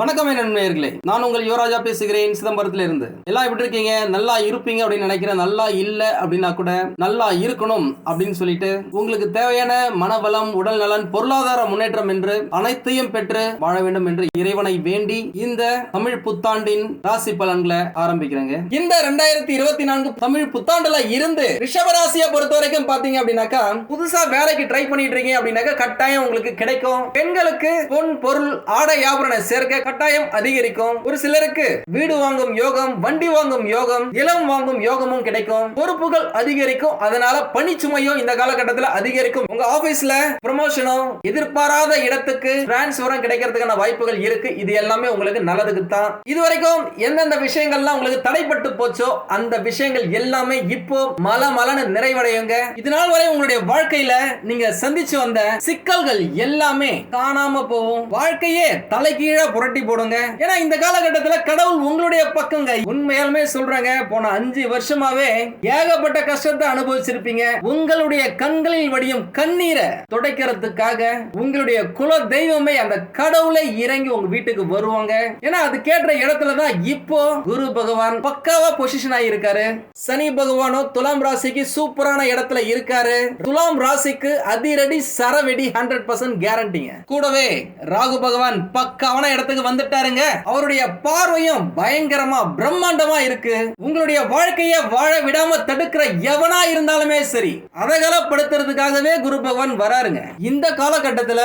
வணக்கம் நண்பர்களே. நான் உங்கள் யுவராஜா பேசுகிறேன். சிதம்பரத்துல இருந்து எல்லாம் எப்படி இருக்கீங்க? நல்லா இருப்பீங்க அப்படின்னு நினைக்கிறேன். நல்லா இல்ல அப்படின்னா கூட நல்லா இருக்கணும் அப்படின்னு சொல்லிட்டு உங்களுக்கு தேவையான மனவளம் உடல் நலன் பொருளாதார முன்னேற்றம் என்று அனைத்தையும் பெற்று வாழ வேண்டும் என்று இறைவனை வேண்டி இந்த தமிழ் புத்தாண்டின் ராசி பலன்களை ஆரம்பிக்கிறேங்க. இந்த ரெண்டாயிரத்தி இருபத்தி நான்கு தமிழ் புத்தாண்டுல இருந்து ரிஷபராசியை பொறுத்த வரைக்கும் பாத்தீங்க அப்படின்னாக்கா புதுசா வேலைக்கு ட்ரை பண்ணிட்டு இருக்கீங்க அப்படின்னாக்கா கட்டாயம் உங்களுக்கு கிடைக்கும். பெண்களுக்கு பொன் பொருள் ஆடை ஆபரண சேர்க்க கட்டாயம் அதிகரிக்கும். ஒரு சிலருக்கு வீடு வாங்கும் யோகம் வண்டி வாங்கும் யோகம் இளம் வாங்கும் யோகமும் கிடைக்கும். பொறுப்புகள் அதிகரிக்கும். அதனால பணிச்சுமையும் இந்த காலகட்டத்தில் அதிகரிக்கும். உங்க ஆபீஸ்ல ப்ரமோஷனும் எதிர்பாராத இடத்துக்கு டிரான்ஸ்பரும் கிடைக்கிறதுக்கான வாய்ப்புகள் இருக்கு. இது எல்லாமே உங்களுக்கு நல்லதுக்கு தான் இது வரைக்கும் எந்தெந்த விஷயங்கள்லாம் உங்களுக்கு தடைப்பட்டு போச்சோ அந்த விஷயங்கள் எல்லாமே இப்போ மல மலன்னு நிறைவடையுங்க இதனால் வரை உங்களுடைய வாழ்க்கையில நீங்க சந்திச்சு வந்த சிக்கல்கள் எல்லாமே காணாம போகும். வாழ்க்கையே தலைகீழா புரட்டி போடுங்க. ஏன்னா இந்த காலகட்டத்தில் கடவுள் உங்களுடைய பக்கங்க. உண்மையாலுமே சொல்றாங்க போன அஞ்சு வருஷமாவே ஏகப்பட்ட கஷ்டத்தை அனுபவிச்சிருப்பீங்க. உங்களுடைய கண்களில் வடியும் கண்ணீரை துடைக்கிறதுக்காக உங்களுடைய குல தெய்வமே அந்த கடவுளை இறங்கி உங்க வீட்டுக்கு வருவாங்க. ஏன்னா அது கேட்ட இடத்துல தான் இப்போ குரு பகவான் பக்காவா பொசிஷன் ஆகியிருக்காரு சனி பகவானோ துலாம் ராசிக்கு சூப்பரான இடத்துல இருக்காரு. துலாம் ராசிக்கு அதிரடி சரவெடி ஹண்ட்ரட் பர்சன்ட் கேரண்டிங்க கூடவே ராகு பகவான் பக்காவான இடத்துக்கு வந்துட்டாருங்க. அவருடைய பார்வையும் பயங்கரமா பிரம்மாண்டமா இருக்கு. உங்களுடைய வாழ்க்கைய வாழ விடாம தடுக்கிற எவனா இருந்தாலுமே சரி அதகலப்படுத்துறதுக்காகவே குரு பகவான் வராருங்க. இந்த காலகட்டத்துல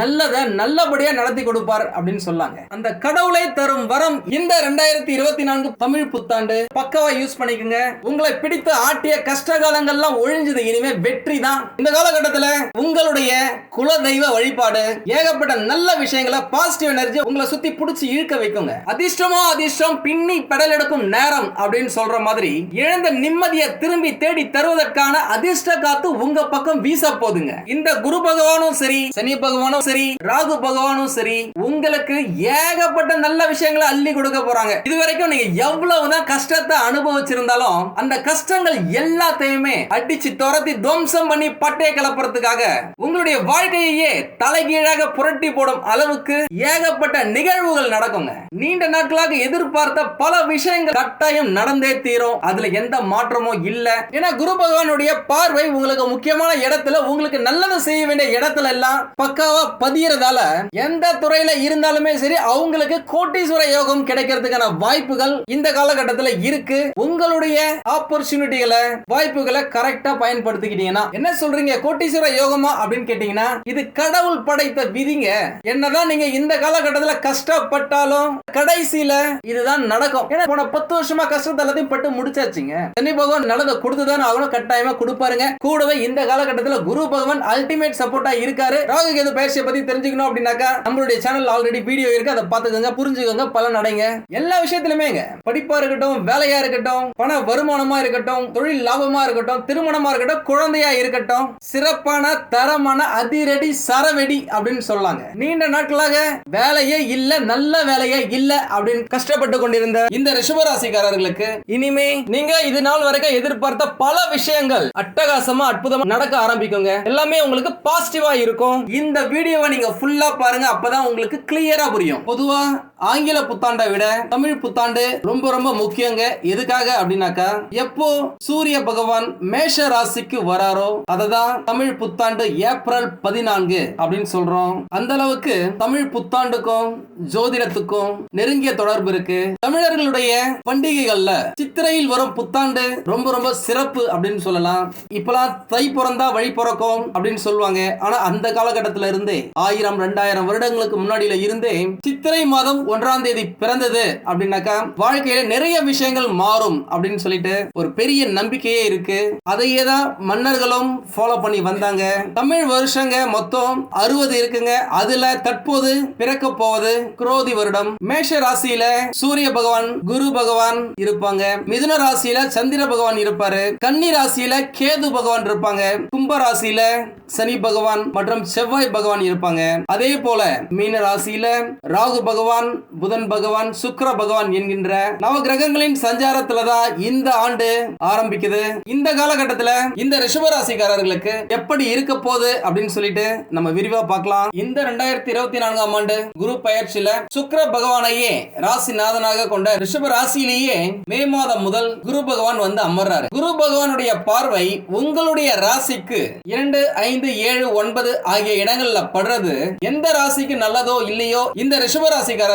நல்லத நல்லபடியா நடத்தி கொடுப்பார் அப்படின்னு சொல்லாங்க. அந்த கடவுளை தரும் வரம் இந்த ரெண்டாயிரத்தி இருபத்தி நான்கு தமிழ் புத்தாண்டு. பக்கவா யூஸ் பண்ணிக்கோங்க. உங்களை பிடித்து ஆட்டிய கஷ்ட காலங்கள்லாம் ஒழிஞ்சது. இனிமே வெற்றி தான். இந்த காலகட்டத்துல உங்களுடைய குல தெய்வ வழிபாடு ஏகப்பட்ட நல்ல விஷயங்களை பாசிட்டிவ் எனர்ஜி உங்களை சுத்தி சுத்தி பிடிச்சி இழுக்க வைக்குங்க. அதிர்ஷ்டமோ அதிர்ஷ்டம் பின்னி பெடல் எடுக்கும் நேரம் அப்படின்னு சொல்ற மாதிரி இழந்த நிம்மதியை திரும்பி தேடி தருவதற்கான அதிர்ஷ்ட காத்து உங்க பக்கம் வீச போதுங்க இந்த குரு பகவானும் சரி சனி பகவானும் சரி ராகு பகவானும் சரி உங்களுக்கு ஏகப்பட்ட நல்ல விஷயங்களை அள்ளி கொடுக்க போறாங்க. இது வரைக்கும் நீங்க எவ்வளவுதான் கஷ்டத்தை அனுபவிச்சிருந்தாலும் அந்த கஷ்டங்கள் எல்லாத்தையுமே அடிச்சு துரத்தி துவம்சம் பண்ணி பட்டையை கலப்புறதுக்காக உங்களுடைய வாழ்க்கையே தலைகீழாக புரட்டி போடும் அளவுக்கு ஏகப்பட்ட நிகழ்வுகள் நடக்குங்க. நீண்ட நாட்களாக எதிர்பார்த்த பல விஷயங்கள் கட்டாயம் நடந்தே தீரும். அதுல எந்த மாற்றமும் இல்ல. ஏன்னா குரு பகவானுடைய பார்வை உங்களுக்கு முக்கியமான இடத்துல உங்களுக்கு நல்லது செய்ய வேண்டிய இடத்துல எல்லாம் பக்காவா பதியறதால எந்த துறையில இருந்தாலுமே சரி அவங்களுக்கு கோட்டீஸ்வர யோகம் கிடைக்கிறதுக்கான வாய்ப்புகள் இந்த காலகட்டத்துல இருக்கு. உங்களுடைய ஆப்பர்ச்சுனிட்டிகளை வாய்ப்புகளை கரெக்டா பயன்படுத்திக்கிட்டீங்கன்னா என்ன சொல்றீங்க? கோட்டீஸ்வர யோகமா அப்படின்னு கேட்டீங்கன்னா இது கடவுள் படைத்த விதிங்க. என்னதான் நீங்க இந்த காலகட்டத்துல கஷ்டப்பட்டாலும் கடைசியில இதுதான் நடக்கும். ஏன்னா போன பத்து வருஷமா கஷ்டத்தை எல்லாத்தையும் பட்டு முடிச்சாச்சுங்க. சனி பகவான் நல்லதை கொடுத்துதான் ஆகணும் கட்டாயமா கொடுப்பாருங்க. கூடவே இந்த காலகட்டத்தில் குரு பகவான் அல்டிமேட் சப்போர்ட்டா இருக்காரு. ராகு கேது பயிற்சியை பத்தி தெரிஞ்சுக்கணும் அப்படின்னாக்கா நம்மளுடைய சேனல் ஆல்ரெடி வீடியோ இருக்கு. அதை பாத்துக்கோங்க புரிஞ்சுக்கோங்க பலன் அடைங்க. எல்லா விஷயத்திலுமேங்க படிப்பா இருக்கட்டும் வேலையா இருக்கட்டும் பண வருமானமா இருக்கட்டும் தொழில் லாபமா இருக்கட்டும் திருமணமா இருக்கட்டும் குழந்தையா இருக்கட்டும் சிறப்பான தரமான அதிரடி சரவெடி அப்படின்னு சொல்லாங்க நீண்ட நாட்களாக வேலையே இல்ல நல்ல வேலையா இல்ல அப்படின்னு கஷ்டப்பட்டு கொண்டிருந்த இந்த ரிஷபராசிக்காரர்களுக்கு இனிமே நீங்க இது நாள் வரைக்கும் எதிர்பார்த்த பல விஷயங்கள் அட்டகாசமா அற்புதமா நடக்க ஆரம்பிக்குங்க. எல்லாமே உங்களுக்கு பாசிட்டிவா இருக்கும். இந்த வீடியோவை நீங்க ஃபுல்லா பாருங்க அப்பதான் உங்களுக்கு கிளியரா புரியும். பொதுவா ஆங்கில புத்தாண்டை விட தமிழ் புத்தாண்டு ரொம்ப ரொம்ப முக்கியங்க. எதுக்காக அப்படின்னாக்கா எப்போ சூரிய பகவான் மேஷ ராசிக்கு வராரோ அததான் தமிழ் புத்தாண்டு ஏப்ரல் பதினான்கு அப்படின்னு சொல்றோம். அந்த அளவுக்கு தமிழ் புத்தாண்டுக்கும் ஜோதிடத்துக்கும் நெருங்கிய தொடர்பு இருக்கு. தமிழர்களுடைய பண்டிகைகள்ல சித்திரையில் வரும் புத்தாண்டு ரொம்ப ரொம்ப சிறப்பு அப்படின்னு சொல்லலாம். இப்பெல்லாம் தை பிறந்தா வழி பிறக்கும் அப்படின்னு சொல்லுவாங்க. ஆனா அந்த காலகட்டத்தில இருந்தே ஆயிரம் ரெண்டாயிரம் வருடங்களுக்கு முன்னாடியில இருந்தே சித்திரை மாதம் ஒன்றாம் தேதி பிறந்தது அப்படின்னாக்கா வாழ்க்கையில நிறைய விஷயங்கள் மாறும் அப்படின்னு சொல்லிட்டு ஒரு பெரிய நம்பிக்கையே இருக்கு. அதையே தான் மன்னர்களும் ஃபாலோ பண்ணி வந்தாங்க. தமிழ் வருஷங்க மொத்தம் அறுபது இருக்குங்க. அதுல தற்போது பிறக்க போவது குரோதி வருடம். மேஷ ராசியில சூரிய பகவான் குரு பகவான் இருப்பாங்க. மிதுன ராசியில சந்திர பகவான் இருப்பாரு. கன்னி ராசியில கேது பகவான் இருப்பாங்க. கும்ப ராசியில சனி பகவான் மற்றும் செவ்வாய் பகவான் இருப்பாங்க. அதே போல மீன ராசியில ராகு பகவான் புதன் பகவான் சுக்கர பகவான் என்கின்ற நவ கிரகங்களின் சஞ்சாரத்துல தான் இந்த ஆண்டு ஆரம்பிக்குது. இந்த காலகட்டத்துல இந்த ரிஷபராசிக்காரர்களுக்கு எப்படி இருக்க போகுது அப்படின்னு சொல்லிட்டு நம்ம விரிவா பார்க்கலாம். இந்த ரெண்டாயிரத்தி இருபத்தி நான்காம் ஆண்டு குரு பயிற்சியில சுக்கர பகவானையே ராசிநாதனாக கொண்ட ரிஷப ராசியிலேயே மே மாதம் முதல் குரு பகவான் வந்து அமர்றாரு. குரு பகவானுடைய பார்வை உங்களுடைய ராசிக்கு இரண்டு ஐந்து ஏழு ஒன்பது ஆகிய இடங்கள்ல படுறது எந்த ராசிக்கு நல்லதோ இல்லையோ இந்த ரிஷப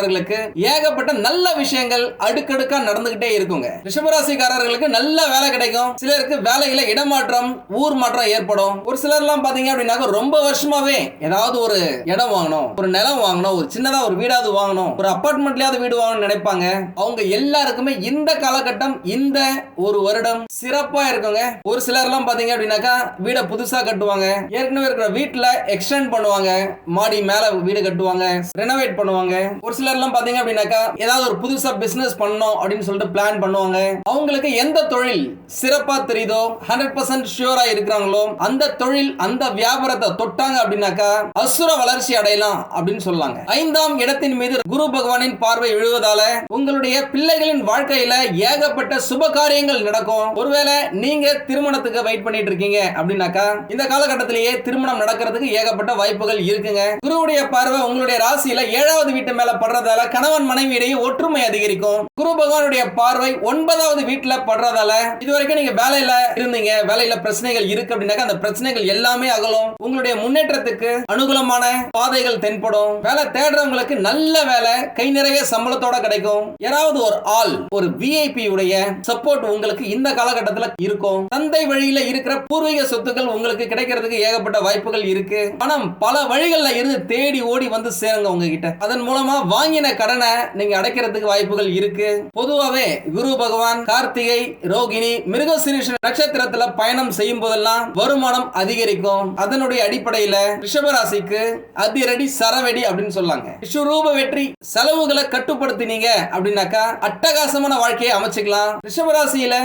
ராசிக்காரர்களுக்கு ஏகப்பட்ட நல்ல விஷயங்கள் அடுக்கடுக்கா நடந்துகிட்டே இருக்குங்க. ரிஷபராசிக்காரர்களுக்கு நல்ல வேலை கிடைக்கும். சிலருக்கு வேலையில இடமாற்றம் ஊர் மாற்றம் ஏற்படும். ஒரு சிலர் எல்லாம் பாத்தீங்க அப்படின்னாக்க ரொம்ப வருஷமாவே ஏதாவது ஒரு இடம் வாங்கணும் ஒரு நிலம் வாங்கணும் ஒரு சின்னதா ஒரு வீடாவது வாங்கணும் ஒரு அபார்ட்மெண்ட்லயாவது வீடு வாங்கணும்னு நினைப்பாங்க. அவங்க எல்லாருக்குமே இந்த காலகட்டம் இந்த ஒரு வருடம் சிறப்பா இருக்குங்க. ஒரு சிலர் எல்லாம் பாத்தீங்க அப்படின்னாக்கா வீடை புதுசா கட்டுவாங்க. ஏற்கனவே இருக்கிற வீட்டுல எக்ஸ்டெண்ட் பண்ணுவாங்க. மாடி மேல வீடு கட்டுவாங்க. ரெனோவேட் பண்ணுவாங்க. ஒரு சிலர் எல்லாம் பாத்தீங்க அப்படின்னாக்கா ஏதாவது ஒரு புதுசா பிசினஸ் பண்ணணும் அப்படின்னு சொல்லிட்டு பிளான் பண்ணுவாங்க. அவங்களுக்கு எந்த தொழில் சிறப்பா தெரியுதோ ஹண்ட்ரட் பர்சன்ட் ஷியூரா இருக்கிறாங்களோ அந்த தொழில் அந்த வியாபாரத்தை தொட்டாங்க அப்படின்னாக்கா அசுர வளர்ச்சி அடையலாம் அப்படின்னு சொல்லாங்க ஐந்தாம் இடத்தின் மீது குரு பகவானின் பார்வை விழுவதால உங்களுடைய பிள்ளைகளின் வாழ்க்கையில ஏகப்பட்ட சுப காரியங்கள் நடக்கும். ஒருவேளை நீங்க திருமணத்துக்கு வெயிட் பண்ணிட்டு இருக்கீங்க அப்படின்னாக்கா இந்த காலகட்டத்திலேயே திருமணம் நடக்கிறதுக்கு ஏகப்பட்ட வாய்ப்புகள் இருக்குங்க. குருவுடைய பார்வை உங்களுடைய ராசியில ஏழாவது வீட்டு மேல படுறதால கணவன் மனைவி இடையே ஒற்றுமை அதிகரிக்கும். குரு பகவானுடைய பார்வை ஒன்பதாவது வீட்டுல படுறதால இது வரைக்கும் நீங்க வேலையில இருந்தீங்க வேலையில பிரச்சனைகள் இருக்கு அப்படின்னாக்க அந்த பிரச்சனைகள் எல்லாமே அகலும். உங்களுடைய முன்னேற்றத்துக்கு அனுகூலமான பாதைகள் தென்படும். வேலை தேடுறவங்களுக்கு நல்ல வேலை கை நிறைய சம்பளத்தோட கிடைக்கும். யாராவது ஒரு ஆள் ஒரு விஐபி உடைய சப்போர்ட் உங்களுக்கு இந்த காலகட்டத்தில் இருக்கும். தந்தை வழியில இருக்கிற பூர்வீக சொத்துக்கள் உங்களுக்கு கிடைக்கிறதுக்கு ஏகப்பட்ட வாய்ப்புகள் இருக்கு. பணம் பல வழிகளில் இருந்து தேடி ஓடி வந்து சேருங்க உங்ககிட்ட. அதன் மூலமா வாங்கி வாங்கின கடனை நீங்க அடைக்கிறதுக்கு வாய்ப்புகள் இருக்கு. பொதுவாவே குரு பகவான் கார்த்திகை ரோகிணி மிருகசிரீஷ நட்சத்திரத்துல பயணம் செய்யும் போதெல்லாம் வருமானம் அதிகரிக்கும். அதனுடைய அடிப்படையில ரிஷபராசிக்கு அதிரடி சரவெடி அப்படின்னு சொல்லாங்க. விஸ்வரூப வெற்றி செலவுகளை கட்டுப்படுத்தினீங்க அப்படின்னாக்கா அட்டகாசமான வாழ்க்கையை அமைச்சுக்கலாம். ரிஷபராசியில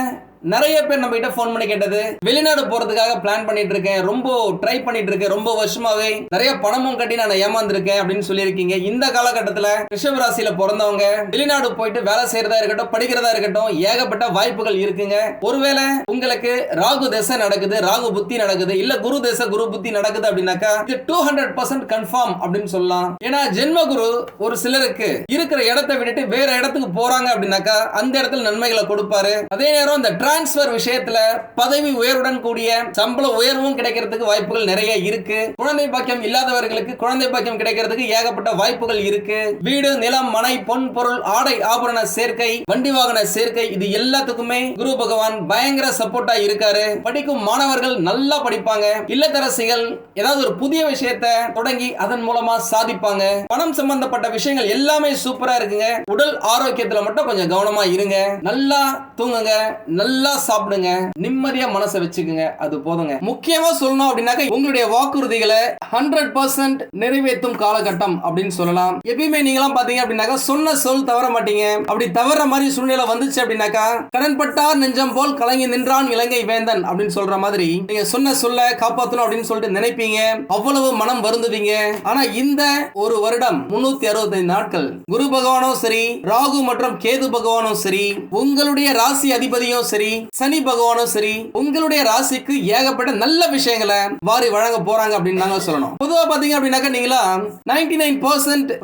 நிறைய பேர் நம்ம கிட்ட ஃபோன் பண்ணி கேட்டது. வெளிநாடு போறதுக்காக பிளான் பண்ணிட்டு இருக்கேன். ரொம்ப ட்ரை பண்ணிட்டு இருக்கேன். ரொம்ப வருஷமாவே நிறைய பணமும் கட்டி நான் ஏமாந்துருக்கேன் அப்படின்னு சொல்லியிருக்கீங்க. இந்த காலகட்டத்தில் ரிஷப ராசியில பிறந்தவங்க வெளிநாடு போயிட்டு வேலை செய்யறதா இருக்கட்டும் படிக்கிறதா இருக்கட்டும் ஏகப்பட்ட வாய்ப்புகள் இருக்குங்க. ஒருவேளை உங்களுக்கு ராகு தசை நடக்குது ராகு புத்தி நடக்குது இல்ல குரு தசை குரு புத்தி நடக்குது அப்படின்னாக்கா இது டூ ஹண்ட்ரட் பர்சன்ட் கன்ஃபார்ம் அப்படின்னு சொல்லலாம். ஏன்னா ஜென்ம குரு ஒரு சிலருக்கு இருக்கிற இடத்தை விட்டுட்டு வேற இடத்துக்கு போறாங்க அப்படின்னாக்கா அந்த இடத்துல நன்மைகளை கொடுப்பாரு. அதே நேரம் இந்த டிரான்ஸ்பர் விஷயத்துல பதவி உயர்வுடன் கூடிய சம்பள உயர்வும் கிடைக்கிறதுக்கு வாய்ப்புகள் நிறைய இருக்கு. குழந்தை பாக்கியம் இல்லாதவர்களுக்கு குழந்தை பாக்கியம் கிடைக்கிறதுக்கு ஏகப்பட்ட வாய்ப்புகள் இருக்கு. வீடு நிலம் மனை பொன் பொருள் ஆடை ஆபரண சேர்க்கை வண்டி வாகன சேர்க்கை இது எல்லாத்துக்குமே குரு பகவான் பயங்கர சப்போர்ட்டா இருக்காரு. படிக்கும் மாணவர்கள் நல்லா படிப்பாங்க. இல்லத்தரசிகள் ஏதாவது ஒரு புதிய விஷயத்த தொடங்கி அதன் மூலமா சாதிப்பாங்க. பணம் சம்பந்தப்பட்ட விஷயங்கள் எல்லாமே சூப்பரா இருக்குங்க. உடல் ஆரோக்கியத்துல மட்டும் கொஞ்சம் கவனமா இருங்க. நல்லா தூங்குங்க. நல்லா சாப்பிடுங்க. நிம்மதியா மனசை வச்சுக்கோங்க. அது போதுங்க. முக்கியமா சொல்லணும் அப்படின்னாக்க உங்களுடைய வாக்குறுதிகளை ஹண்ட்ரட் பர்சன்ட் நிறைவேற்றும் காலகட்டம் அப்படின்னு சொல்லலாம். எப்பயுமே நீங்களாம் பாத்தீங்க அப்படின்னாக்கா சொன்ன சொல் தவற மாட்டீங்க. அப்படி தவற மாதிரி சூழ்நிலை வந்துச்சு அப்படின்னாக்கா கடன்பட்டார் நெஞ்சம் போல் கலங்கி நின்றான் இலங்கை வேந்தன் அப்படின்னு சொல்ற மாதிரி நீங்க சொன்ன சொல்ல காப்பாற்றணும் அப்படின்னு சொல்லிட்டு நினைப்பீங்க. அவ்வளவு மனம் வருந்துவீங்க. ஆனா இந்த ஒரு வருடம் முன்னூத்தி அறுபத்தைந்து நாட்கள் குரு பகவானும் சரி ராகு மற்றும் கேது பகவானும் சரி உங்களுடைய ராசி அதிபதியும் சரி சனி பகவானும் சரி உங்களுடைய ராசிக்கு ஏகப்பட்ட நல்ல விஷயங்களை வாரி வழங்க போறாங்க அப்படின்னு நாங்க சொல்லணும். பொதுவா பாத்தீங்க அப்படின்னாக்கா நீங்களா நைன்டி நைன்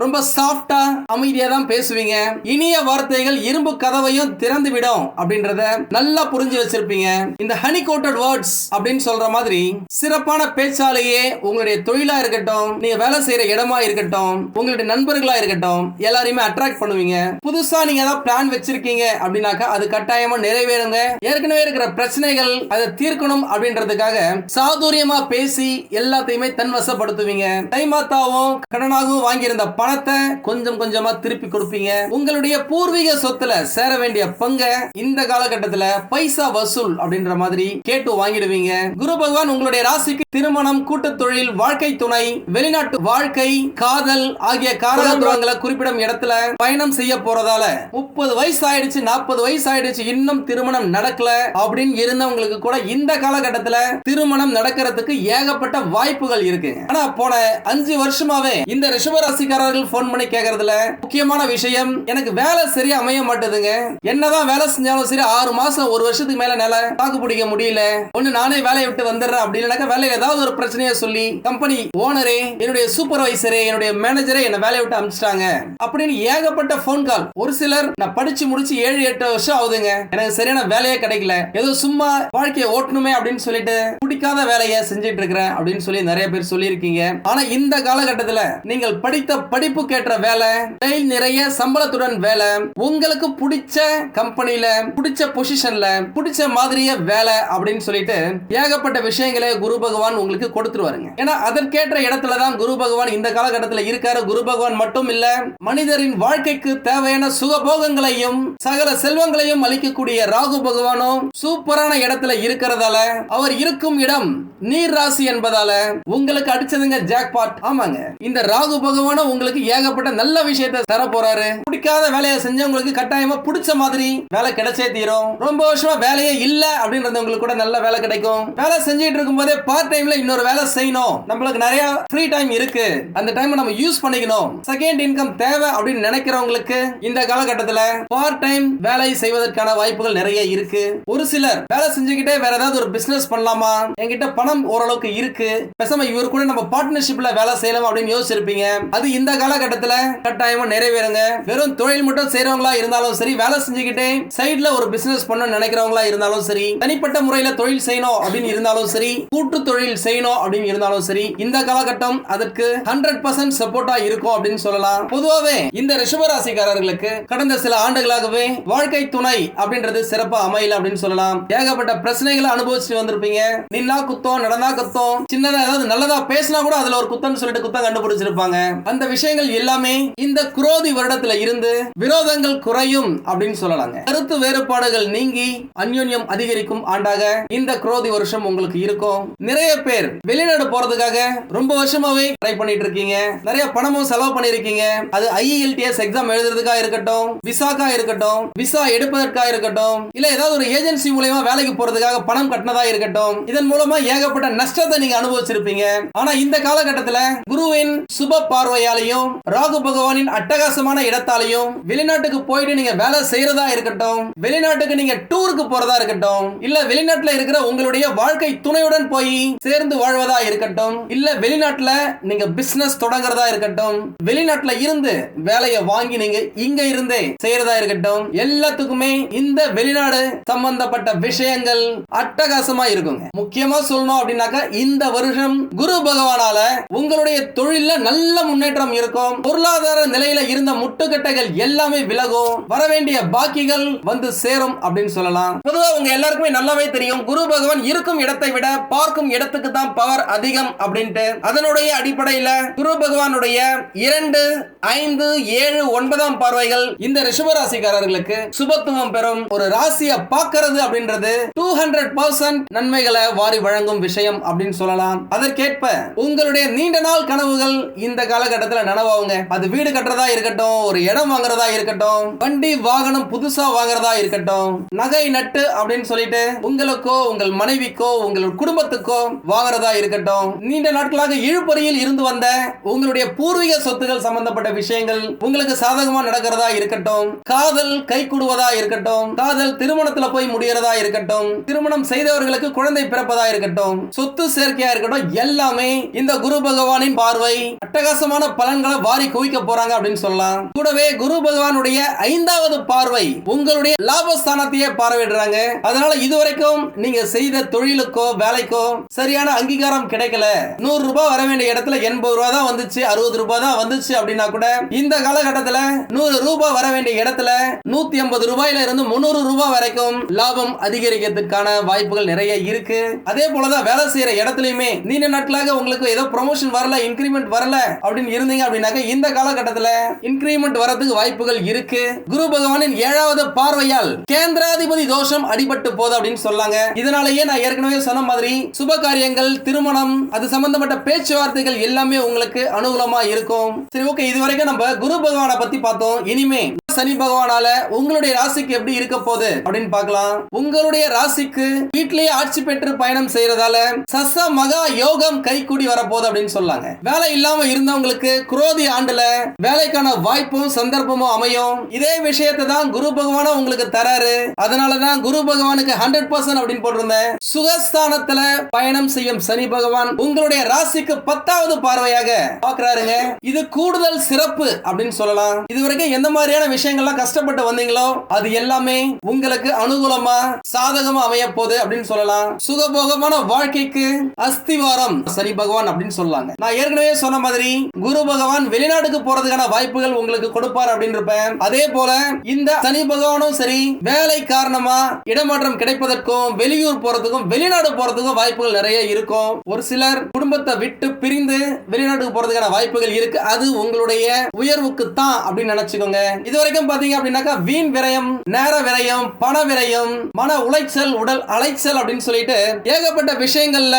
ரொம்ப சாஃப்டா அமைதியா தான் பேசுவீங்க. இனிய வார்த்தைகள் இரும்பு கதவையும் திறந்து விடும் அப்படின்றத நல்லா புரிஞ்சு வச்சிருப்பீங்க. இந்த ஹனி கோட்டட் வேர்ட்ஸ் அப்படின்னு சொல்ற மாதிரி சிறப்பான பேச்சாலேயே உங்களுடைய தொழிலா இருக்கட்டும் நீங்க வேலை செய்யற இடமா இருக்கட்டும் உங்களுடைய நண்பர்களா இருக்கட்டும் எல்லாரையுமே அட்ராக்ட் பண்ணுவீங்க. புதுசா நீங்க ஏதாவது பிளான் வச்சிருக்கீங்க அப்படின்னாக்கா அது கட்டாயமா நிறைவேறுங்க. ஏற்கனவே இருக்கிற பிரச்சனைகள் அதை தீர்க்கணும் அப்படின்றதுக்காக சாதுரியமா பேசி எல்லாத்தையுமே தன்வசப்படுத்துவீங்க. தைமாத்தாவும் கடனாகவும் வாங்கியிருந்த பணத்தை கொஞ்சம் கொஞ்சமா திருப்பி கொடுப்பீங்க. உங்களுடைய பூர்வீக சொத்துல சேர வேண்டிய பங்கை இந்த காலகட்டத்துல பைசா வசூல் அப்படின்ற மாதிரி கேட்டு வாங்கிடுவீங்க. குரு பகவான் உங்களுடைய ராசிக்கு திருமணம் கூட்டு தொழில் வாழ்க்கை துணை வெளிநாட்டு வாழ்க்கை காதல் ஆகிய காரகத்துவங்களை குறிப்பிடும் இடத்துல பயணம் செய்ய போறதால முப்பது வயசு ஆயிடுச்சு நாற்பது வயசு ஆயிடுச்சு இன்னும் திருமணம் நட நடக்கல அப்படின்னு இருந்தவங்களுக்கு கூட இந்த காலகட்டத்துல திருமணம் நடக்கிறதுக்கு ஏகப்பட்ட வாய்ப்புகள் இருக்கு. ஆனா போன அஞ்சு வருஷமாவே இந்த ரிஷபராசிக்காரர்கள் போன் பண்ணி கேக்குறதுல முக்கியமான விஷயம் எனக்கு வேலை சரியா அமைய மாட்டேதுங்க. என்னதான் வேலை செஞ்சாலும் சரி ஆறு மாசம் ஒரு வருஷத்துக்கு மேல நில. தாக்கு பிடிக்க முடியல. ஒண்ணு நானே வேலையை விட்டு வந்துடுறேன் அப்படின்னாக்க வேலையில ஏதாவது ஒரு பிரச்சனையை சொல்லி கம்பெனி ஓனரே என்னுடைய சூப்பர்வைசரே என்னுடைய மேனேஜரே என்ன வேலையை விட்டு அனுப்பிச்சிட்டாங்க அப்படின்னு ஏகப்பட்ட போன் கால் ஒரு சிலர் நான் படிச்சு முடிச்சு ஏழு எட்டு வருஷம் ஆகுதுங்க. எனக்கு சரியான வேலையை கிடைக்கல. ஏதோ சும்மா வாழ்க்கையை ஓட்டணுமே அப்படின்னு சொல்லிட்டு பிடிக்காத வேலையை செஞ்சுட்டு இருக்கிறேன் அப்படின்னு சொல்லி நிறைய பேர் சொல்லியிருக்கீங்க. ஆனா இந்த காலகட்டத்தில் நீங்கள் படித்த படிப்பு கேட்ட வேலை கையில் நிறைய சம்பளத்துடன் வேலை உங்களுக்கு பிடிச்ச கம்பெனியில பிடிச்ச பொசிஷன்ல பிடிச்ச மாதிரிய வேலை அப்படின்னு சொல்லிட்டு ஏகப்பட்ட விஷயங்களை குரு பகவான் உங்களுக்கு கொடுத்துருவாருங்க. ஏன்னா அதற்கேற்ற இடத்துல தான் குரு பகவான் இந்த காலகட்டத்தில் இருக்காரு. குரு பகவான் மட்டும் இல்ல மனிதரின் வாழ்க்கைக்கு தேவையான சுகபோகங்களையும் சகல செல்வங்களையும் அளிக்கக்கூடிய ராகு பகவான் பகவானும் சூப்பரான இடத்துல இருக்கிறதால அவர் இருக்கும் இடம் நீர் ராசி என்பதால உங்களுக்கு அடிச்சதுங்க ஜாக்பாட் ஆமாங்க. இந்த ராகு பகவானும் உங்களுக்கு ஏகப்பட்ட நல்ல விஷயத்தை தர போறாரு பிடிக்காத வேலையை செஞ்சவங்களுக்கு கட்டாயமா பிடிச்ச மாதிரி வேலை கிடைச்சே தீரும். ரொம்ப வருஷமா வேலையே இல்ல அப்படின்றவங்களுக்கு கூட நல்ல வேலை கிடைக்கும். வேலை செஞ்சுட்டு இருக்கும் போதே பார்ட் டைம்ல இன்னொரு வேலை செய்யணும். நம்மளுக்கு நிறைய ஃப்ரீ டைம் இருக்கு. அந்த டைம் நம்ம யூஸ் பண்ணிக்கணும். செகண்ட் இன்கம் தேவை அப்படின்னு நினைக்கிறவங்களுக்கு இந்த காலகட்டத்துல பார்ட் டைம் வேலை செய்வதற்கான வாய்ப்புகள் நிறைய இருக்கு. ஒரு சிலர் வேலை செஞ்சுக்கிட்டே வேற ஏதாவது ஒரு பிசினஸ் பண்ணலாமா? என்கிட்ட பணம் ஓரளவுக்கு இருக்கு. பேசாம இவர் கூட நம்ம பார்ட்னர்ஷிப்ல வேலை செய்யலாம் அப்படின்னு யோசிச்சிருப்பீங்க. அது இந்த காலகட்டத்துல கட்டாயமா நிறைவேறுங்க. வெறும் தொழில் மட்டும் செய்யறவங்களா இருந்தாலும் சரி வேலை செஞ்சுக்கிட்டே சைட்ல ஒரு பிசினஸ் பண்ண நினைக்கிறவங்களா இருந்தாலும் சரி தனிப்பட்ட முறையில தொழில் செய்யணும் அப்படின்னு இருந்தாலும் சரி கூட்டு தொழில் செய்யணும் அப்படின்னு இருந்தாலும் சரி இந்த காலகட்டம் அதற்கு ஹண்ட்ரட் பர்சன்ட் சப்போர்ட்டா இருக்கும் அப்படின்னு சொல்லலாம். பொதுவாகவே இந்த ரிஷபராசிக்காரர்களுக்கு கடந்த சில ஆண்டுகளாகவே வாழ்க்கை துணை அப்படின்றது சிறப்பா அமையல அப்படின்னு சொல்லலாம். ஏகப்பட்ட பிரச்சனைகளை அனுபவிச்சுட்டு வந்திருப்பீங்க. நின்னா குத்தம் நடந்தா குத்தம் சின்னதா ஏதாவது நல்லதா பேசினா கூட அதுல ஒரு குத்தம் சொல்லிட்டு குத்தம் கண்டுபிடிச்சிருப்பாங்க. அந்த விஷயங்கள் எல்லாமே இந்த குரோதி வருடத்துல இருந்து விரோதங்கள் குறையும் அப்படின்னு சொல்லலாங்க. கருத்து வேறுபாடுகள் நீங்கி அந்யோன்யம் அதிகரிக்கும் ஆண்டாக இந்த குரோதி வருஷம் உங்களுக்கு இருக்கும். நிறைய பேர் வெளிநாடு போறதுக்காக ரொம்ப வருஷமாவே ட்ரை பண்ணிட்டு இருக்கீங்க. நிறைய பணமும் செலவு பண்ணிருக்கீங்க அது ஐஇஎல்டிஎஸ் எக்ஸாம் எழுதுறதுக்காக இருக்கட்டும் விசாக்கா இருக்கட்டும் விசா எடுப்பதற்காக இருக்கட்டும் இல்ல ஏதாவது ஒரு ஏஜென்சி மூலயமா வேலைக்கு போறதுக்காக பணம் கட்டினதா இருக்கட்டும். இதன் மூலமா ஏகப்பட்ட நஷ்டத்தை நீங்க அனுபவிச்சிருப்பீங்க. ஆனா இந்த காலகட்டத்துல குருவின் சுப பார்வையாலையும் ராகு பகவானின் அட்டகாசமான இடத்தாலையும் வெளிநாட்டுக்கு போயிட்டு நீங்க வேலை செய்யறதா இருக்கட்டும் வெளிநாட்டுக்கு நீங்க டூருக்கு போறதா இருக்கட்டும் இல்ல வெளிநாட்டுல இருக்கிற உங்களுடைய வாழ்க்கை துணையுடன் போய் சேர்ந்து வாழ்வதா இருக்கட்டும் இல்ல வெளிநாட்டுல நீங்க பிசினஸ் தொடங்குறதா இருக்கட்டும் வெளிநாட்டுல இருந்து வேலையை வாங்கி நீங்க இங்க இருந்தே செய்யறதா இருக்கட்டும் எல்லாத்துக்குமே இந்த வெளிநாடு சம்பந்தப்பட்ட விஷயங்கள் அட்டகாசமா இருக்குங்க. முக்கியமா சொல்லணும் அப்படின்னாக்கா இந்த வருஷம் குரு பகவானால உங்களுடைய தொழில்ல நல்ல முன்னேற்றம் இருக்கும். பொருளாதார நிலையில இருந்த முட்டுக்கட்டைகள் எல்லாமே விலகும். வரவேண்டிய பாக்கிகள் வந்து சேரும் அப்படின்னு சொல்லலாம். பொதுவா உங்க எல்லாருக்குமே நல்லாவே தெரியும். குரு பகவான் இருக்கும் இடத்தை விட பார்க்கும் இடத்துக்கு தான் பவர் அதிகம் அப்படின்ட்டு. அதனுடைய அடிப்படையில குரு பகவானுடைய இரண்டு ஐந்து ஏழு ஒன்பதாம் பார்வைகள் இந்த ரிஷபராசிக்காரர்களுக்கு சுபத்துவம் பெறும் ஒரு ராசியை பார்க்கிறது அப்படின்றது டூ ஹண்ட்ரட் பர்சன்ட் நன்மைகளை வாரி வழங்கும் விஷயம் அப்படின்னு சொல்லலாம். அதற்கேற்ப உங்களுடைய நீண்ட நாள் கனவுகள் இந்த காலகட்டத்தில் நனவாகுங்க. அது வீடு கட்டுறதா இருக்கட்டும் ஒரு இடம் வாங்குறதா இருக்கட்டும் வண்டி வாகனம் புதுசா வாங்குறதா இருக்கட்டும் நகை நட்டு அப்படின்னு சொல்லிட்டு உங்களுக்கோ உங்கள் மனைவிக்கோ உங்கள் குடும்பத்துக்கோ வாங்குறதா இருக்கட்டும் நீண்ட நாட்களாக இழுபறியில் இருந்து வந்த உங்களுடைய பூர்வீக சொத்துகள் சம்பந்தப்பட்ட விஷயங்கள் உங்களுக்கு சாதகமா நடக்கிறதா இருக்கட்டும் காதல் கை கூடுவதா இருக்கட்டும் காதல் திருமணத்தை திருமணத்துல போய் முடியறதா இருக்கட்டும் திருமணம் செய்தவர்களுக்கு குழந்தை பிறப்பதா இருக்கட்டும் சொத்து சேர்க்கையா இருக்கட்டும் எல்லாமே இந்த குரு பகவானின் பார்வை. அட்டகாசமான பலன்களை வாரி குவிக்க போறாங்க அப்படின்னு சொல்லலாம். கூடவே குரு பகவானுடைய ஐந்தாவது பார்வை உங்களுடைய லாபஸ்தானத்தையே பார்வையிடுறாங்க. அதனால இதுவரைக்கும் நீங்க செய்த தொழிலுக்கோ வேலைக்கோ சரியான அங்கீகாரம் கிடைக்கல. நூறு ரூபாய் வர வேண்டிய இடத்துல எண்பது ரூபாய் தான் வந்துச்சு அறுபது ரூபாய் தான் வந்துச்சு அப்படின்னா கூட இந்த காலகட்டத்துல நூறு ரூபாய் வர வேண்டிய இடத்துல நூத்தி ஐம்பது ரூபாயில இருந்து முன்னூறு ரூபாய் வரைக்கும் லாபம் அதிகரிக்கிறதுக்கான வாய்ப்புகள் நிறைய இருக்கு. அதே போலதான் வேலை செய்யற இடத்துலயுமே நீண்ட நாட்களாக உங்களுக்கு ஏதோ ப்ரொமோஷன் வரல இன்கிரிமெண்ட் வரல அப்படின்னு இருந்தீங்க அப்படின்னாக்க இந்த காலகட்டத்துல இன்கிரிமெண்ட் வரதுக்கு வாய்ப்புகள் இருக்கு. குரு பகவானின் ஏழாவது பார்வையால் கேந்திராதிபதி தோஷம் அடிபட்டு போகுது அப்படின்னு சொல்லாங்க இதனாலேயே நான் ஏற்கனவே சொன்ன மாதிரி சுப காரியங்கள் திருமணம் அது சம்பந்தப்பட்ட பேச்சுவார்த்தைகள் எல்லாமே உங்களுக்கு அனுகூலமா இருக்கும். சரி ஓகே இது வரைக்கும் நம்ம குரு பகவானை பத்தி பார்த்தோம். இனிமே சனி பகவானால உங்களுடைய ராசிக்கு எப்படி இருக்க போகுது அப்படின்னு அப்படின்னு பார்க்கலாம். உங்களுடைய ராசிக்கு வீட்டிலேயே ஆட்சி பெற்று பயணம் செய்யறதால சச மகா யோகம் கைக்கூடி வரப்போகுது அப்படின்னு சொல்லாங்க. வேலை இல்லாம இருந்தவங்களுக்கு குரோதி ஆண்டுல வேலைக்கான வாய்ப்பும் சந்தர்ப்பமும் அமையும். இதே விஷயத்தை தான் குரு பகவான உங்களுக்கு தராரு. அதனாலதான் குரு பகவானுக்கு ஹண்ட்ரட் பர்சன்ட் அப்படின்னு போட்டிருந்தேன். சுகஸ்தானத்துல பயணம் செய்யும் சனி பகவான் உங்களுடைய ராசிக்கு பத்தாவது பார்வையாக பாக்குறாருங்க இது கூடுதல் சிறப்பு அப்படின்னு சொல்லலாம். இதுவரைக்கும் எந்த மாதிரியான விஷயங்கள்லாம் கஷ்டப்பட்டு வந்தீங்களோ அது எல்லாமே உங்களுக்கு அனுகூலமா சாதகமா அமைய போகுது அப்படின்னு சொல்லலாம். சுகபோகமான வாழ்க்கைக்கு அஸ்திவாரம் சனி பகவான் அப்படின்னு சொல்லாங்க. நான் ஏற்கனவே சொன்ன மாதிரி குரு பகவான் வெளிநாட்டுக்கு போறதுக்கான வாய்ப்புகள் உங்களுக்கு கொடுப்பார் அப்படின்னு இருப்பேன் அதே போல இந்த சனி பகவானும் சரி வேலை காரணமா இடமாற்றம் கிடைப்பதற்கும் வெளியூர் போறதுக்கும் வெளிநாடு போறதுக்கும் வாய்ப்புகள் நிறைய இருக்கும். ஒரு சிலர் குடும்பத்தை விட்டு பிரிந்து வெளிநாட்டுக்கு போறதுக்கான வாய்ப்புகள் இருக்கு. அது உங்களுடைய உயர்வுக்கு தான் அப்படின்னு நினைச்சுக்கோங்க. இது வரைக்கும் பாத்தீங்க அப்படின்னாக்கா வீண் விரயம் நேர விரயம் பண விரயம் மன உளைச்சல் உடல் அலைச்சல் அப்படின்னு சொல்லிட்டு ஏகப்பட்ட விஷயங்கள்ல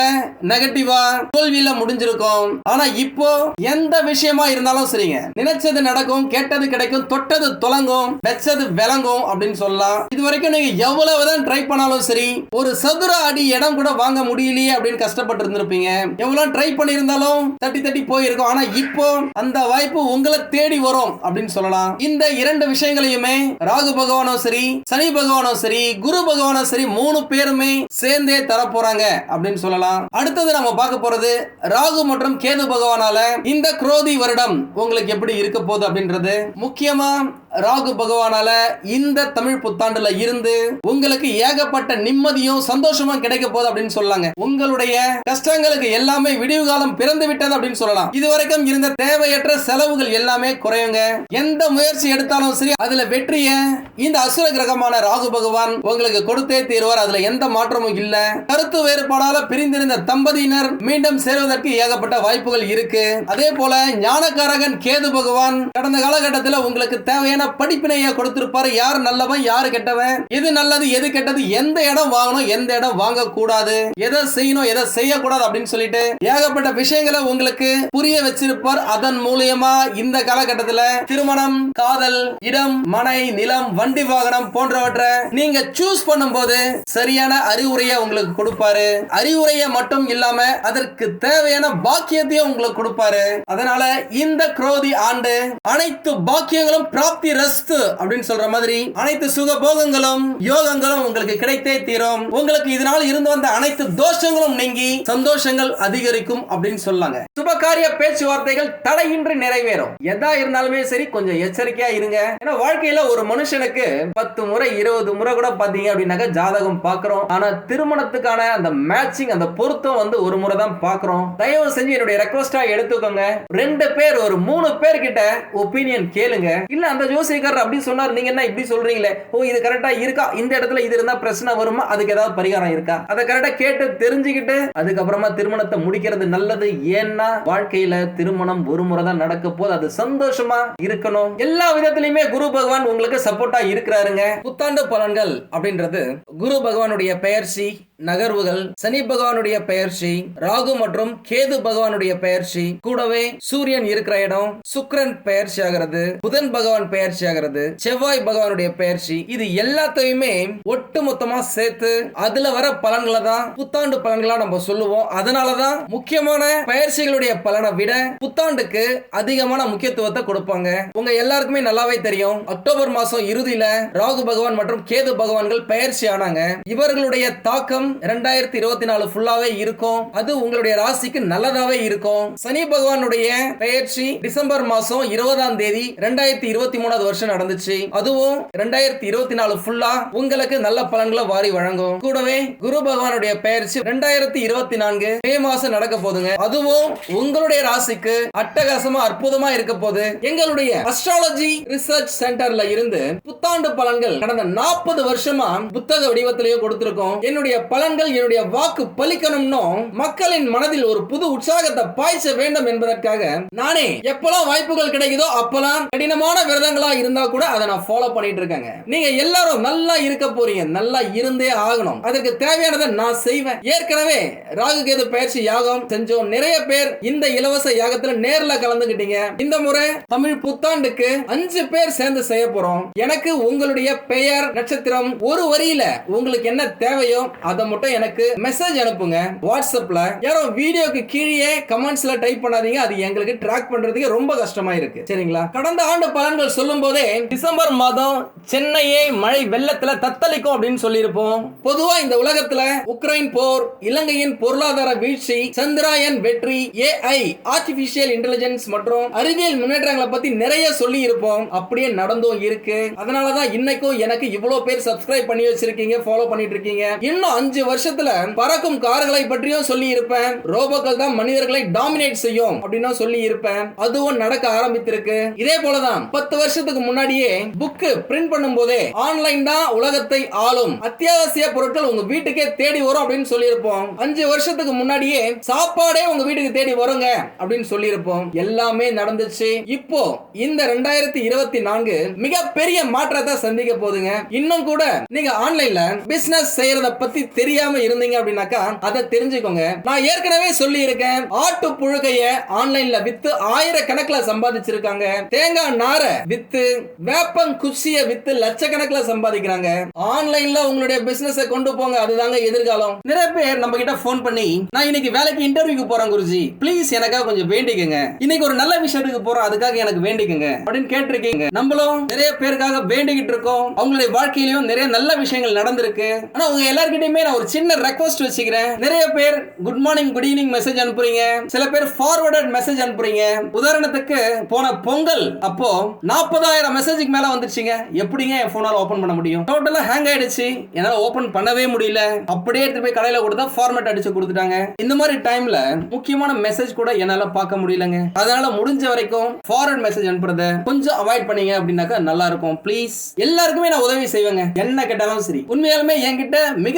நெகட்டிவா தோல்வியில முடிஞ்சிருக்கும். ஆனா இப்போ எந்த விஷயமா இருந்தாலும் சரிங்க. நினைச்சது நடக்கும் கேட்டது கிடைக்கும் தொட்டது தொலங்கும் வெச்சது விளங்கும் அப்படின்னு சொல்லலாம். இது வரைக்கும் நீங்க எவ்வளவுதான் ட்ரை பண்ணாலும் சரி ஒரு சதுர அடி இடம் கூட வாங்க முடியலையே அப்படின்னு கஷ்டப்பட்டு இருந்திருப்பீங்க. எவ்வளவு ட்ரை பண்ணியிருந்தாலும் தட்டி தட்டி போயிருக்கும். ஆனா இப்போ அந்த வாய்ப்பு உங்களை தேடி வரும் அப்படின்னு சொல்லலாம். இந்த இரண்டு விஷயங்களையுமே ராகு பகவானும் சரி சனி பகவானும் சரி குரு பகவானும் சரி மூணு பேருமே சேர்ந்தே தர போறாங்க அப்படின்னு சொல்லலாம். அடுத்தது நம்ம பார்க்க போறது ராகு மற்றும் கேது பகவானால இந்த குரோதி வருடம் உங்களுக்கு எப்படி இருக்க போகுது அப்படின்றது. முக்கியமா ராகு பகவானால இந்த தமிழ் புத்தாண்டுல இருந்து உங்களுக்கு ஏகப்பட்ட நிம்மதியும் சந்தோஷமும் கிடைக்க போகுது அப்படின்னு சொல்லாங்க. உங்களுடைய கஷ்டங்களுக்கு எல்லாமே விடிவு காலம் பிறந்து விட்டது அப்படின்னு சொல்லலாம். இதுவரைக்கும் இருந்த தேவையற்ற செலவுகள் எல்லாமே குறையுங்க. எந்த முயற்சி எடுத்தாலும் சரி அதுல வெற்றிய இந்த அசுர கிரகமான ராகு பகவான் உங்களுக்கு கொடுத்தே தீர்வார். அதுல எந்த மாற்றமும் இல்ல. கருத்து வேறுபாடால பிரிந்திருந்த தம்பதியினர் மீண்டும் சேருவதற்கு ஏகப்பட்ட வாய்ப்புகள் இருக்கு. அதே போல ஞானக்காரகன் கேது பகவான் கடந்த காலகட்டத்தில் உங்களுக்கு தேவையான படிப்பினைய கொடுத்திருப்பாரு? யார் நல்லவன் யார் கெட்டவன்? எது நல்லது எது கெட்டது? எந்த இடம் வாங்கணும் எந்த இடம் வாங்க கூடாது எதை செய்யணும் எதை செய்யக்கூடாது அப்படின்னு சொல்லிட்டு ஏகப்பட்ட விஷயங்களை உங்களுக்கு புரிய வச்சிருப்பார். அதன் மூலியமா இந்த காலகட்டத்தில் திருமணம் காதல் இடம் மனை நிலம் வண்டி வாகனம் போன்றவற்றை நீங்க சூஸ் பண்ணும்போது சரியான அறிவுரையை உங்களுக்கு கொடுப்பாரு. அறிவுரையை மட்டும் இல்லாம அதற்கு தேவையான பாக்கியத்தையும் உங்களுக்கு கொடுப்பாரு. அதனால இந்த குரோதி ஆண்டு அனைத்து பாக்கியங்களும் பிராப்தி ரஸ்து அப்படின்னு சொல்ற மாதிரி அனைத்து சுக போகங்களும் யோகங்களும் உங்களுக்கு கிடைத்தே தீரும். உங்களுக்கு இதனால் இருந்து வந்த அனைத்து தோஷங்களும் நீங்கி சந்தோஷங்கள் அதிகரிக்கும் அப்படின்னு சொல்லாங்க. சுபகாரிய பேச்சுவார்த்தைகள் தடையின்றி நிறைவேறும். எதா இருந்தாலுமே சரி கொஞ்சம் எச்சரிக்கையா இருங்க. ஏன்னா வாழ்க்கையில ஒரு மனுஷனுக்கு பத்து முறை இருபது முறை கூட பாத்தீங்க அப்படின்னாக்க ஜாதகம் பாக்குறோம். ஆனா திருமணத்துக்கான அந்த மேட்சிங் அந்த பொருத்தம் வந்து ஒரு முறை தான் பாக்குறோம். தயவு செஞ்சு என்னுடைய ரெக்வஸ்டா எடுத்துக்கோங்க. ரெண்டு பேர் ஒரு மூணு பேர் கிட்ட ஒப்பீனியன் கேளுங்க. இல்ல அந்த ஜோசியக்காரர் அப்படின்னு சொன்னார். நீங்க என்ன இப்படி சொல்றீங்களே? ஓ இது கரெக்டா இருக்கா? இந்த இடத்துல இது இருந்தா பிரச்சனை வருமா? அதுக்கு ஏதாவது பரிகாரம் இருக்கா? அதை கரெக்டா கேட்டு தெரிஞ்சுக்கிட்டு அதுக்கப்புறமா திருமணத்தை முடிக்கிறது நல்லது. ஏன்னா வாழ்க்கையில திருமணம் ஒரு முறை தான் நடக்க போது அது சந்தோஷமா இருக்கணும். எல்லா விதத்திலுமே குரு பகவான் உங்களுக்கு சப்போர்ட்டா இருக்கிறாருங்க. புத்தாண்டு பலன்கள் அப்படின்றது குரு பகவானுடைய பெயர்ச்சி நகர்வுகள் சனி பகவானுடைய பெயர்ச்சி ராகு மற்றும் கேது பகவானுடைய பெயர்ச்சி கூடவே சூரியன் இருக்கிற இடம் சுக்கரன் பெயர்ச்சி ஆகிறது புதன் பகவான் பெயர்ச்சி ஆகிறது செவ்வாய் பகவானுடைய பெயர்ச்சி இது எல்லாத்தையுமே ஒட்டு மொத்தமா சேர்த்து அதுல வர பலன்களை தான் புத்தாண்டு பலன்களா நம்ம சொல்லுவோம். அதனாலதான் முக்கியமான பயிற்சிகளுடைய பலனை விட புத்தாண்டுக்கு அதிகமான முக்கியத்துவத்தை கொடுப்பாங்க. உங்க எல்லாருக்குமே நல்லாவே தெரியும். அக்டோபர் மாசம் இறுதியில ராகு பகவான் மற்றும் கேது பகவான்கள் பெயர்ச்சி ஆனாங்க. இவர்களுடைய தாக்கம் இரண்டாயிரத்தி இருபத்தி நாலு ஃபுல்லாவே இருக்கும். அது உங்களுடைய ராசிக்கு நல்லதாவே இருக்கும். சனி பகவானுடைய பெயர்ச்சி டிசம்பர் மாசம் இருபதாம் தேதி ரெண்டாயிரத்தி இருபத்தி மூணாவது வருஷம் நடந்துச்சு. அதுவும் ரெண்டாயிரத்தி இருபத்தி நாலு ஃபுல்லா உங்களுக்கு நல்ல பலன்களை வாரி வழங்கும். கூடவே குரு பகவானுடைய பெயர்ச்சி ரெண்டாயிரத்தி இருபத்தி நான்கு மே மாசம் நடக்க போதுங்க. அதுவும் உங்களுடைய ராசிக்கு அட்டகாசமா அற்புதமா இருக்க போது. எங்களுடைய அஸ்ட்ராலஜி ரிசர்ச் சென்டர்ல இருந்து புத்தாண்டு பலன்கள் கடந்த நாற்பது வருஷமா புத்தக வடிவத்திலேயே கொடுத்திருக்கோம். என்னுடைய பல பலன்கள் என்னுடைய வாக்கு பலிக்கணும்னோ மக்களின் மனதில் ஒரு புது உற்சாகத்தை பாய்ச்ச வேண்டும் என்பதற்காக நானே எப்பெல்லாம் வாய்ப்புகள் கிடைக்குதோ அப்பெல்லாம் கடினமான விரதங்களா இருந்தா கூட அதை நான் ஃபாலோ பண்ணிட்டு இருக்கேங்க. நீங்க எல்லாரும் நல்லா இருக்க போறீங்க. நல்லா இருந்தே ஆகணும். அதற்கு தேவையானதை நான் செய்வேன். ஏற்கனவே ராகு கேது பயிற்சி யாகம் செஞ்சோம். நிறைய பேர் இந்த இலவச யாகத்துல நேர்ல கலந்துகிட்டீங்க. இந்த முறை தமிழ் புத்தாண்டுக்கு அஞ்சு பேர் சேர்ந்து செய்ய போறோம். எனக்கு உங்களுடைய பெயர் நட்சத்திரம் ஒரு வரியில உங்களுக்கு என்ன தேவையோ அதை மட்டும் எனக்கு மெசேஜ் அனுப்புங்க. வாட்ஸ்அப்ல யாரோ வீடியோக்கு கீழே கமெண்ட்ஸ்ல டைப் பண்ணாதீங்க. அது எங்களுக்கு ட்ராக் பண்றதுக்கு ரொம்ப கஷ்டமா இருக்கு. சரிங்களா? கடந்த ஆண்டு பலன்கள் சொல்லும் போதே டிசம்பர் மாதம் சென்னையை மழை வெள்ளத்துல தத்தளிக்கும் அப்படின்னு சொல்லியிருப்போம். பொதுவா இந்த உலகத்துல உக்ரைன் போர் இலங்கையின் பொருளாதார வீழ்ச்சி சந்திராயன் வெற்றி ஏஐ ஆர்டிபிஷியல் இன்டெலிஜென்ஸ் மற்றும் அறிவியல் முன்னேற்றங்களை பத்தி நிறைய சொல்லி இருப்போம் அப்படியே நடந்தும் இருக்கு. அதனாலதான் இன்னைக்கும் எனக்கு இவ்வளவு பேர் சப்ஸ்கிரைப் பண்ணி வச்சிருக்கீங்க ஃபாலோ பண்ணிட்டு இருக்கீங்க. இன்னும் அஞ்சு வருஷத்துல பறக்கும் கார்களை பற்றியும் சொல்லி இருப்பேன் ரோபோக்கள் தான் மனிதர்களை டாமினேட் செய்யும் அப்படின்னு சொல்லி இருப்பேன் அதுவும் நடக்க ஆரம்பித்திருக்கு. இதே போலதான் பத்து வருஷத்துக்கு முன்னாடியே புக்கு பிரிண்ட் பண்ணும் போதே ஆன்லைன் தான் உலகத்தை ஆளும். அத்தியாவசிய பொருட்கள் உங்க வீட்டுக்கே தேடி வரும் அப்படின்னு சொல்லியிருப்போம். அஞ்சு வருஷத்துக்கு முன்னாடியே சாப்பாடே உங்க வீட்டுக்கு தேடி வருங்க அப்படின்னு சொல்லியிருப்போம். எல்லாமே நடந்துச்சு. இப்போ இந்த ரெண்டாயிரத்தி இருபத்தி நான்கு மிகப்பெரிய மாற்றத்தை சந்திக்க போகுதுங்க. இன்னும் கூட நீங்க ஆன்லைன்ல பிசினஸ் செய்யறத பத்தி தெரியாம இருந்தீங்க அப்படின்னாக்கா அதை தெரிஞ்சுக்கோங்க. நான் ஏற்கனவே சொல்லி இருக்கேன் ஆட்டு புழுகைய ஆன்லைன்ல வித்து ஆயிரக்கணக்கில் சம்பாதிச்சிருக்காங்க. தேங்காய் நார வித்து வேப்பம் குச்சிய வித்து லட்சக்கணக்கில் சம்பாதிக்கிறாங்க. ஆன்லைன்ல உங்களுடைய பிசினஸ் கொண்டு போங்க அதுதாங்க எதிர்காலம். நிறைய பேர் நம்ம கிட்ட ஃபோன் பண்ணி நான் இன்னைக்கு வேலைக்கு இன்டர்வியூக்கு போறேன் குருஜி. ப்ளீஸ் எனக்காக கொஞ்சம் வேண்டிக்கங்க. இன்னைக்கு ஒரு நல்ல விஷயத்துக்கு போறோம் அதுக்காக எனக்கு வேண்டிக்கங்க. அப்படின்னு கேட்டிருக்கீங்க. நம்மளும் நிறைய பேருக்காக வேண்டிக்கிட்டு இருக்கோம். அவங்களுடைய வாழ்க்கையிலும் நிறைய நல்ல விஷயங்கள் நடந்திருக்கு. ஆனா உங்க எல்லார்கிட்டயுமே நான் ஒரு சின்ன ரெக்வஸ்ட் வச்சுக்கிறேன். நிறைய பேர் good morning good evening message அனுப்புறீங்க. சில பேர் ஃபார்வர்டட் மெசேஜ் அனுப்புறீங்க. உதாரணத்துக்கு போன பொங்கல் அப்போ நாற்பதாயிரம் மெசேஜுக்கு மேல வந்துருச்சுங்க. எப்படிங்க என் போனால ஓபன் பண்ண முடியும்? டோட்டலா ஹேங் ஆயிடுச்சு. என்னால ஓபன் பண்ணவே முடியல. அப்படியே எடுத்து போய் கடையில கொடுத்தா ஃபார்மேட் அடிச்சு கொடுத்துட்டாங்க. இந்த மாதிரி டைம்ல முக்கியமான மெசேஜ் கூட என்னால பார்க்க முடியலங்க. அதனால முடிஞ்ச வரைக்கும் ஃபார்வர்ட் மெசேஜ் அனுப்புறத கொஞ்சம் அவாய்ட் பண்ணீங்க அப்படின்னாக்கா நல்லா இருக்கும். ப்ளீஸ் எல்லாருக்குமே நான் உதவி செய்வேங்க. என்ன கேட்டாலும் சரி. உண்மையாலுமே என்கிட்ட மிக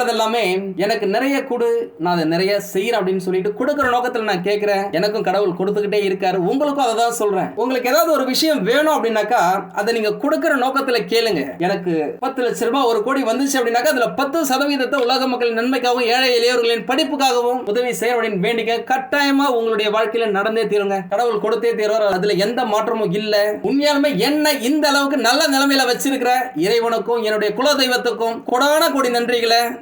கேட்கறது எல்லாமே எனக்கு நிறைய கொடு நான் அதை நிறைய செய்யறேன் அப்படின்னு சொல்லிட்டு கொடுக்குற நோக்கத்துல நான் கேட்கிறேன். எனக்கும் கடவுள் கொடுத்துக்கிட்டே இருக்காரு. உங்களுக்கும் அதை தான் சொல்றேன். உங்களுக்கு ஏதாவது ஒரு விஷயம் வேணும் அப்படின்னாக்கா அதை நீங்க கொடுக்குற நோக்கத்துல கேளுங்க. எனக்கு பத்து லட்ச ரூபாய் ஒரு கோடி வந்துச்சு அப்படின்னாக்கா அதுல பத்து சதவீதத்தை உலக மக்களின் நன்மைக்காகவும் ஏழை எளியவர்களின் படிப்புக்காகவும் உதவி செய்ய அப்படின்னு வேண்டிக்க கட்டாயமா உங்களுடைய வாழ்க்கையில நடந்தே தீருங்க. கடவுள் கொடுத்தே தீர்வார். அதுல எந்த மாற்றமும் இல்ல. உண்மையாலுமே என்ன இந்த அளவுக்கு நல்ல நிலைமையில வச்சிருக்கிற இறைவனுக்கும் என்னுடைய குல தெய்வத்துக்கும் கொடான கோடி நன்றிகளை